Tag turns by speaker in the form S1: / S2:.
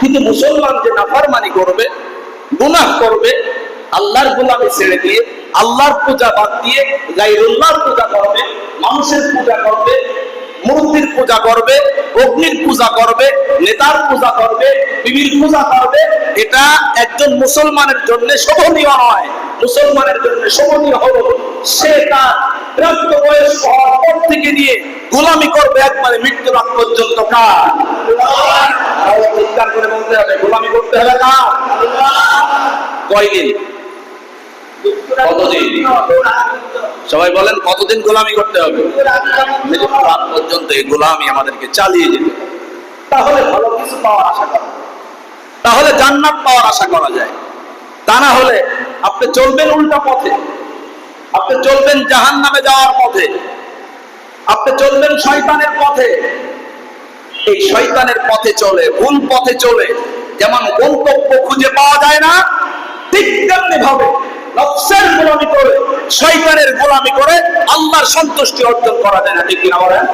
S1: কিন্তু মুসলমান যে নাফরমানি করবে, গুনাহ করবে, আল্লাহর গোলামি ছেড়ে দিয়ে, আল্লাহর পূজা বাদ দিয়ে গাইরুল্লাহর পূজা করবে, মানুষের পূজা করবে, মূর্তির পূজা করবে, অগ্নির পূজা করবে, নেতার পূজা করবে, বিবির পূজা করবে, এটা একজন মুসলমানের জন্য শোভনীয় নয়। মুসলমানের জন্য শোভনীয় হল সে তার প্রাপ্ত বয়স হওয়ার পর থেকে নিয়ে গোলামি করবে একবারে মৃত্যুর আগ পর্যন্ত কার? চিৎকার করে বলতে হবে, গোলামি করতে হবে কার কয়দিন? কতদিন? সবাই বলেন, কতদিন গোলামি করতে হবে? পর্যন্ত এই গোলামি আমাদেরকে চালিয়ে যেতে তাহলে ভালো কিছু পাওয়ার আশা করা তাহলে জান্নাত পাওয়ার আশা করা যায়। তা না হলে আপনি চলবেন উল্টা পথে। আপনি চলবেন জাহান নামে যাওয়ার পথে। আপনি চলবেন শয়তানের পথে। এই শয়তানের পথে চলে, ভুল পথে চলে। যেমন গন্তব্য খুঁজে পাওয়া যায় না, ঠিক তেমনি ভাবে গোলামি করে, শয়তানের গোলামি করে আল্লাহর সন্তুষ্টি অর্জন করা যায় না, ঠিক কিনা বলেন?